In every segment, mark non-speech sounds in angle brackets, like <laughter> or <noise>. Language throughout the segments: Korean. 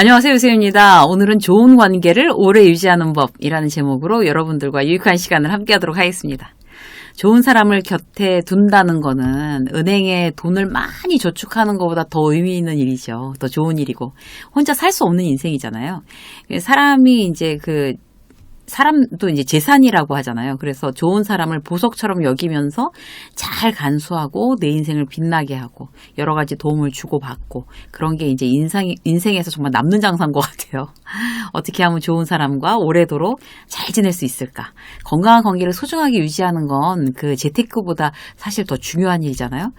안녕하세요, 유세입니다. 오늘은 좋은 관계를 오래 유지하는 법이라는 제목으로 여러분들과 유익한 시간을 함께 하도록 하겠습니다. 좋은 사람을 곁에 둔다는 거는 은행에 돈을 많이 저축하는 것보다 더 의미 있는 일이죠. 더 좋은 일이고. 혼자 살 수 없는 인생이잖아요. 사람이 이제 그 사람도 이제 재산이라고 하잖아요. 그래서 좋은 사람을 보석처럼 여기면서 잘 간수하고 내 인생을 빛나게 하고 여러 가지 도움을 주고받고 그런 게 이제 인상, 인생에서 정말 남는 장사인 것 같아요. <laughs> 어떻게 하면 좋은 사람과 오래도록 잘 지낼 수 있을까? 건강한 관계를 소중하게 유지하는 건 그 재테크보다 사실 더 중요한 일이잖아요.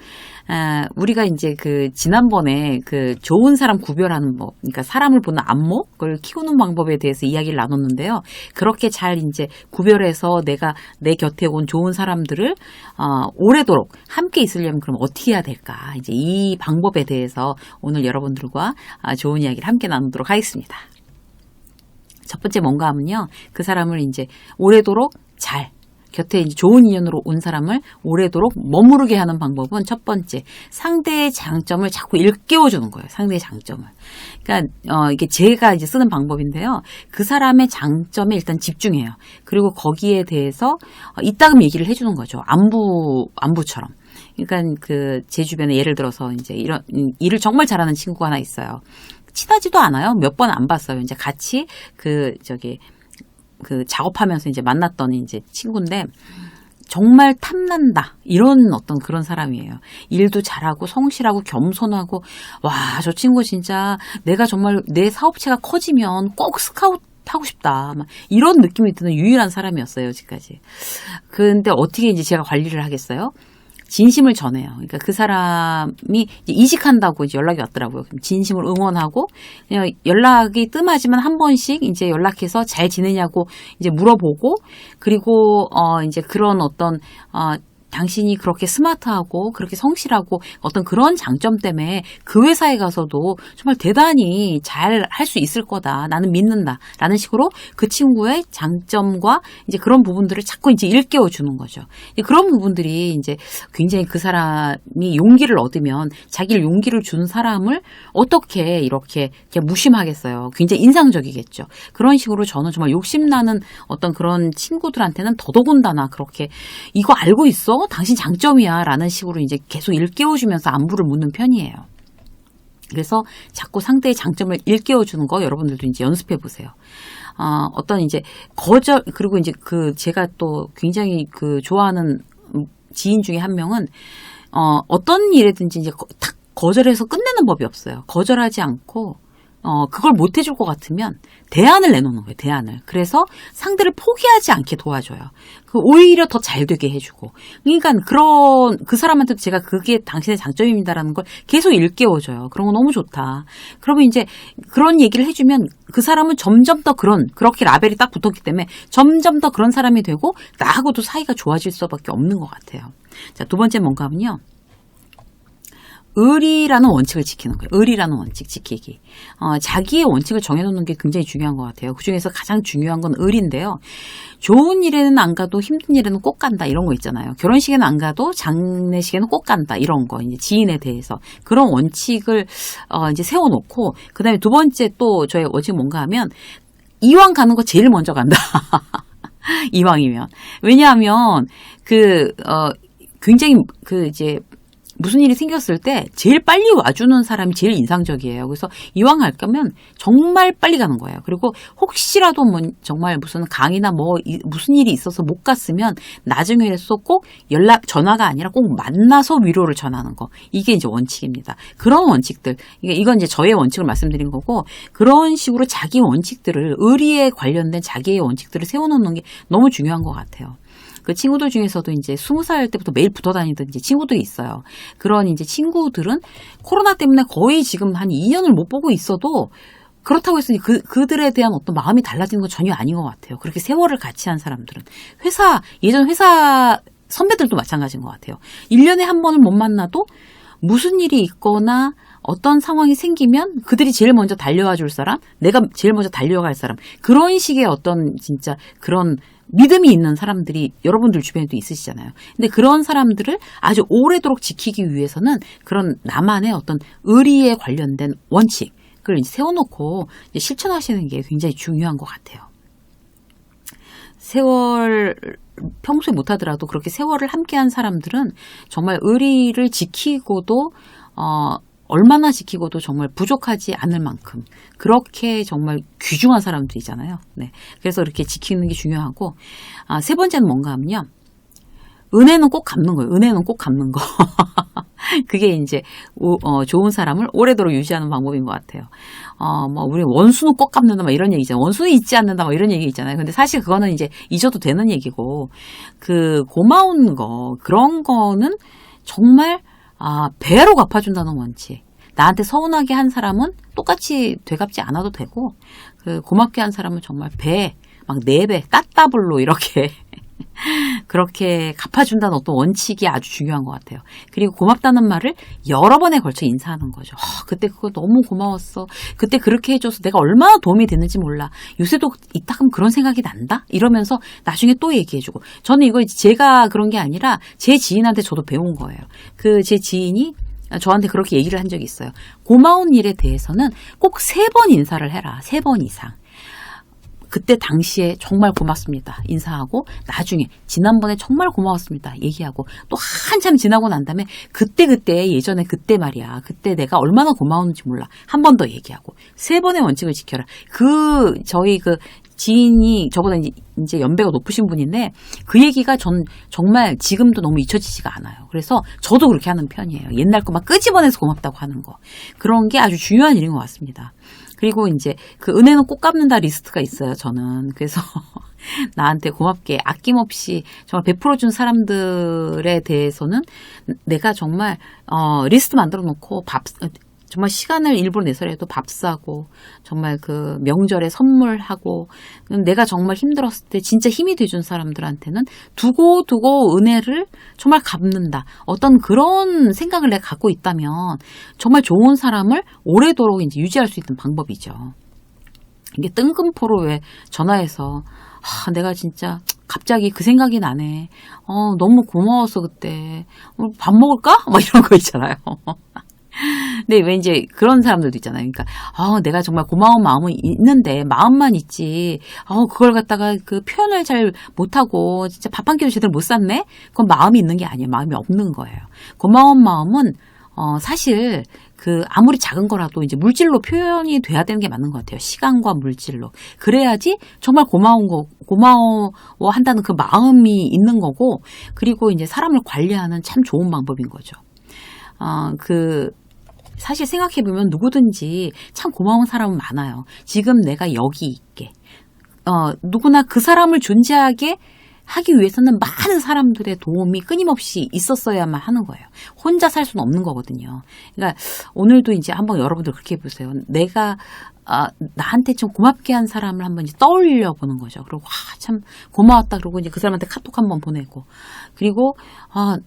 아, 우리가 이제 그 지난번에 그 좋은 사람 구별하는 법, 그러니까 사람을 보는 안목을 키우는 방법에 대해서 이야기를 나눴는데요. 그렇게 잘 이제 구별해서 내가 내 곁에 온 좋은 사람들을 어, 오래도록 함께 있으려면 그럼 어떻게 해야 될까? 이제 이 방법에 대해서 오늘 여러분들과 아, 좋은 이야기를 함께 나누도록 하겠습니다. 첫 번째 뭔가 하면요. 그 사람을 이제 오래도록 잘 곁에 이제 좋은 인연으로 온 사람을 오래도록 머무르게 하는 방법은 첫 번째 상대의 장점을 자꾸 일깨워 주는 거예요. 상대의 장점을. 그러니까 어, 이게 제가 이제 쓰는 방법인데요. 그 사람의 장점에 일단 집중해요. 그리고 거기에 대해서 어, 이따금 얘기를 해 주는 거죠. 안부 안부처럼. 그러니까 그 제 주변에 예를 들어서 이제 이런 일을 정말 잘하는 친구가 하나 있어요. 친하지도 않아요. 몇 번 안 봤어요. 이제 같이 그 저기 그 작업하면서 이제 만났던 이제 친구인데 정말 탐난다. 이런 어떤 그런 사람이에요. 일도 잘하고 성실하고 겸손하고 와, 저 친구 진짜 내가 정말 내 사업체가 커지면 꼭 스카우트 하고 싶다. 막 이런 느낌이 드는 유일한 사람이었어요, 여지까지. 근데 어떻게 이제 제가 관리를 하겠어요? 진심을 전해요. 그러니까 그 사람이 이직한다고 이제 연락이 왔더라고요. 진심을 응원하고 그냥 연락이 뜸하지만 한 번씩 이제 연락해서 잘 지내냐고 이제 물어보고 그리고 어 이제 그런 어떤 어 당신이 그렇게 스마트하고 그렇게 성실하고 어떤 그런 장점 때문에 그 회사에 가서도 정말 대단히 잘 할 수 있을 거다. 나는 믿는다. 라는 식으로 그 친구의 장점과 이제 그런 부분들을 자꾸 이제 일깨워 주는 거죠. 그런 부분들이 이제 굉장히 그 사람이 용기를 얻으면 자기를 용기를 준 사람을 어떻게 이렇게 무심하겠어요. 굉장히 인상적이겠죠. 그런 식으로 저는 정말 욕심나는 어떤 그런 친구들한테는 더더군다나 그렇게 이거 알고 있어? 당신 장점이야. 라는 식으로 이제 계속 일깨워주면서 안부를 묻는 편이에요. 그래서 자꾸 상대의 장점을 일깨워주는 거 여러분들도 이제 연습해 보세요. 어, 어떤 이제 거절, 그리고 이제 그 제가 또 굉장히 그 좋아하는 지인 중에 한 명은 어, 어떤 일에든지 이제 탁 거절해서 끝내는 법이 없어요. 거절하지 않고 어, 그걸 못 해줄 것 같으면 대안을 내놓는 거예요, 대안을. 그래서 상대를 포기하지 않게 도와줘요. 그 오히려 더 잘 되게 해주고. 그러니까 그런, 그 사람한테도 제가 그게 당신의 장점입니다라는 걸 계속 일깨워줘요. 그런 거 너무 좋다. 그러면 이제 그런 얘기를 해주면 그 사람은 점점 더 그런, 그렇게 라벨이 딱 붙었기 때문에 점점 더 그런 사람이 되고 나하고도 사이가 좋아질 수밖에 없는 것 같아요. 자, 두 번째 뭔가 하면요. 의리라는 원칙을 지키는 거예요. 의리라는 원칙 지키기. 어, 자기의 원칙을 정해놓는 게 굉장히 중요한 것 같아요. 그 중에서 가장 중요한 건 의리인데요. 좋은 일에는 안 가도 힘든 일에는 꼭 간다 이런 거 있잖아요. 결혼식에는 안 가도 장례식에는 꼭 간다 이런 거 이제 지인에 대해서 그런 원칙을 어, 이제 세워놓고 그다음에 두 번째 또 저의 원칙 뭔가 하면 이왕 가는 거 제일 먼저 간다. <laughs> 이왕이면 왜냐하면 그 어, 굉장히 그 이제 무슨 일이 생겼을 때 제일 빨리 와주는 사람이 제일 인상적이에요. 그래서 이왕 할 거면 정말 빨리 가는 거예요. 그리고 혹시라도 뭐 정말 무슨 강의나 뭐 무슨 일이 있어서 못 갔으면 나중에라도 꼭 연락 전화가 아니라 꼭 만나서 위로를 전하는 거 이게 이제 원칙입니다. 그런 원칙들 이건 이제 저의 원칙을 말씀드린 거고 그런 식으로 자기 원칙들을 의리에 관련된 자기의 원칙들을 세워놓는 게 너무 중요한 것 같아요. 그 친구들 중에서도 이제 스무 살 때부터 매일 붙어 다니던 이제 친구들이 있어요. 그런 이제 친구들은 코로나 때문에 거의 지금 한 2년을 못 보고 있어도 그렇다고 해서 그, 그들에 대한 어떤 마음이 달라지는 건 전혀 아닌 것 같아요. 그렇게 세월을 같이 한 사람들은. 회사, 예전 회사 선배들도 마찬가지인 것 같아요. 1년에 한 번을 못 만나도 무슨 일이 있거나 어떤 상황이 생기면 그들이 제일 먼저 달려와 줄 사람, 내가 제일 먼저 달려갈 사람, 그런 식의 어떤 진짜 그런 믿음이 있는 사람들이 여러분들 주변에도 있으시잖아요. 근데 그런 사람들을 아주 오래도록 지키기 위해서는 그런 나만의 어떤 의리에 관련된 원칙을 이제 세워놓고 이제 실천하시는 게 굉장히 중요한 것 같아요. 세월 평소에 못하더라도 그렇게 세월을 함께한 사람들은 정말 의리를 지키고도 어, 얼마나 지키고도 정말 부족하지 않을 만큼 그렇게 정말 귀중한 사람들이잖아요. 네. 그래서 이렇게 지키는 게 중요하고 아, 세 번째는 뭔가 하면요. 은혜는 꼭 갚는 거예요. 은혜는 꼭 갚는 거. <laughs> 그게 이제 오, 어, 좋은 사람을 오래도록 유지하는 방법인 것 같아요. 어, 뭐 우리 원수는 꼭 갚는다 막 이런 얘기잖아요. 원수는 잊지 않는다 막 이런 얘기 있잖아요. 근데 사실 그거는 이제 잊어도 되는 얘기고 그 고마운 거 그런 거는 정말 아, 배로 갚아준다는 원칙. 나한테 서운하게 한 사람은 똑같이 되갚지 않아도 되고, 그 고맙게 한 사람은 정말 배, 막 네 배, 따따블로 이렇게 <laughs> 그렇게 갚아준다는 어떤 원칙이 아주 중요한 것 같아요. 그리고 고맙다는 말을 여러 번에 걸쳐 인사하는 거죠. 아, 그때 그거 너무 고마웠어. 그때 그렇게 해줘서 내가 얼마나 도움이 됐는지 몰라. 요새도 이따 가면 그런 생각이 난다? 이러면서 나중에 또 얘기해주고. 저는 이거 제가 그런 게 아니라 제 지인한테 저도 배운 거예요. 그 제 지인이 저한테 그렇게 얘기를 한 적이 있어요. 고마운 일에 대해서는 꼭 세 번 인사를 해라. 세 번 이상. 그때 당시에 정말 고맙습니다. 인사하고 나중에 지난번에 정말 고마웠습니다. 얘기하고 또 한참 지나고 난 다음에 그때 그때 예전에 그때 말이야. 그때 내가 얼마나 고마웠는지 몰라. 한 번 더 얘기하고 세 번의 원칙을 지켜라. 그 저희 그 지인이 저보다 이제 연배가 높으신 분인데 그 얘기가 전 정말 지금도 너무 잊혀지지가 않아요. 그래서 저도 그렇게 하는 편이에요. 옛날 거 막 끄집어내서 고맙다고 하는 거. 그런 게 아주 중요한 일인 것 같습니다. 그리고 이제 그 은혜는 꼭 갚는다 리스트가 있어요, 저는. 그래서 <laughs> 나한테 고맙게 아낌없이 정말 베풀어 준 사람들에 대해서는 내가 정말, 어, 리스트 만들어 놓고 밥, 정말 시간을 일부러 내서라도 밥 사고 정말 그 명절에 선물하고 내가 정말 힘들었을 때 진짜 힘이 돼준 사람들한테는 두고 두고 은혜를 정말 갚는다. 어떤 그런 생각을 내가 갖고 있다면 정말 좋은 사람을 오래도록 이제 유지할 수 있는 방법이죠. 이게 뜬금포로 왜 전화해서 아, 내가 진짜 갑자기 그 생각이 나네. 어, 너무 고마웠어, 그때. 어, 밥 먹을까? 막 이런 거 있잖아요. <laughs> 근데 왠지 그런 사람들도 있잖아요. 그러니까 아, 내가 정말 고마운 마음은 있는데 마음만 있지. 아, 그걸 갖다가 그 표현을 잘 못하고 진짜 밥 한 끼도 제대로 못 샀네. 그건 마음이 있는 게 아니에요. 마음이 없는 거예요. 고마운 마음은 어, 사실 그 아무리 작은 거라도 이제 물질로 표현이 돼야 되는 게 맞는 것 같아요. 시간과 물질로. 그래야지 정말 고마운 거, 고마워 한다는 그 마음이 있는 거고, 그리고 이제 사람을 관리하는 참 좋은 방법인 거죠. 어, 그, 사실 생각해보면 누구든지 참 고마운 사람은 많아요. 지금 내가 여기 있게. 어, 누구나 그 사람을 존재하게 하기 위해서는 많은 사람들의 도움이 끊임없이 있었어야만 하는 거예요. 혼자 살 수는 없는 거거든요. 그러니까 오늘도 이제 한번 여러분들 그렇게 해보세요. 내가 아, 나한테 좀 고맙게 한 사람을 한번 이제 떠올려 보는 거죠. 그리고 와, 참 고마웠다. 그러고 이제 그 사람한테 카톡 한번 보내고 그리고 아,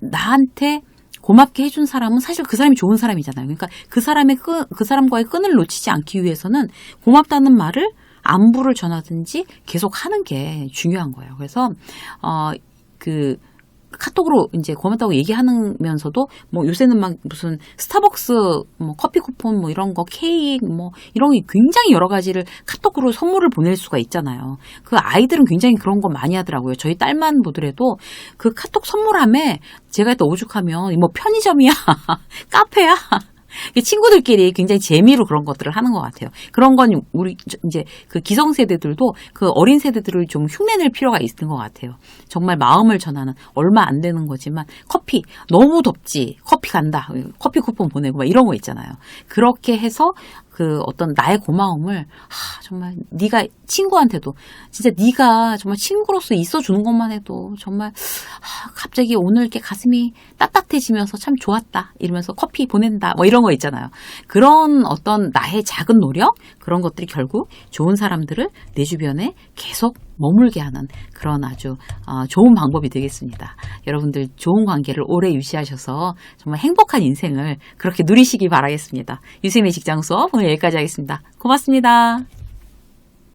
나한테 고맙게 해준 사람은 사실 그 사람이 좋은 사람이잖아요. 그러니까 그 사람의 끈, 그 사람과의 끈을 놓치지 않기 위해서는 고맙다는 말을 안부를 전하든지 계속 하는 게 중요한 거예요. 그래서 어 그 카톡으로 이제 고맙다고 얘기하면서도 뭐 요새는 막 무슨 스타벅스 뭐 커피 쿠폰 뭐 이런 거 케이크 뭐 이런 게 굉장히 여러 가지를 카톡으로 선물을 보낼 수가 있잖아요. 그 아이들은 굉장히 그런 거 많이 하더라고요. 저희 딸만 보더라도 그 카톡 선물함에 제가 또 오죽하면 뭐 편의점이야 <laughs> 카페야 <laughs> 친구들끼리 굉장히 재미로 그런 것들을 하는 것 같아요. 그런 건 우리 이제 그 기성 세대들도 그 어린 세대들을 좀 흉내낼 필요가 있는 것 같아요. 정말 마음을 전하는 얼마 안 되는 거지만 커피 너무 덥지 커피 간다 커피 쿠폰 보내고 막 이런 거 있잖아요. 그렇게 해서 그 어떤 나의 고마움을 아, 정말 네가 친구한테도 진짜 네가 정말 친구로서 있어 주는 것만 해도 정말 아, 갑자기 오늘 이렇게 가슴이 따뜻해지면서 참 좋았다 이러면서 커피 보낸다 뭐 이런 거 있잖아요. 그런 어떤 나의 작은 노력 그런 것들이 결국 좋은 사람들을 내 주변에 계속 머물게 하는 그런 아주 어, 좋은 방법이 되겠습니다. 여러분들 좋은 관계를 오래 유지하셔서 정말 행복한 인생을 그렇게 누리시기 바라겠습니다. 유쌤의 직장 수업 오늘 여기까지 하겠습니다. 고맙습니다.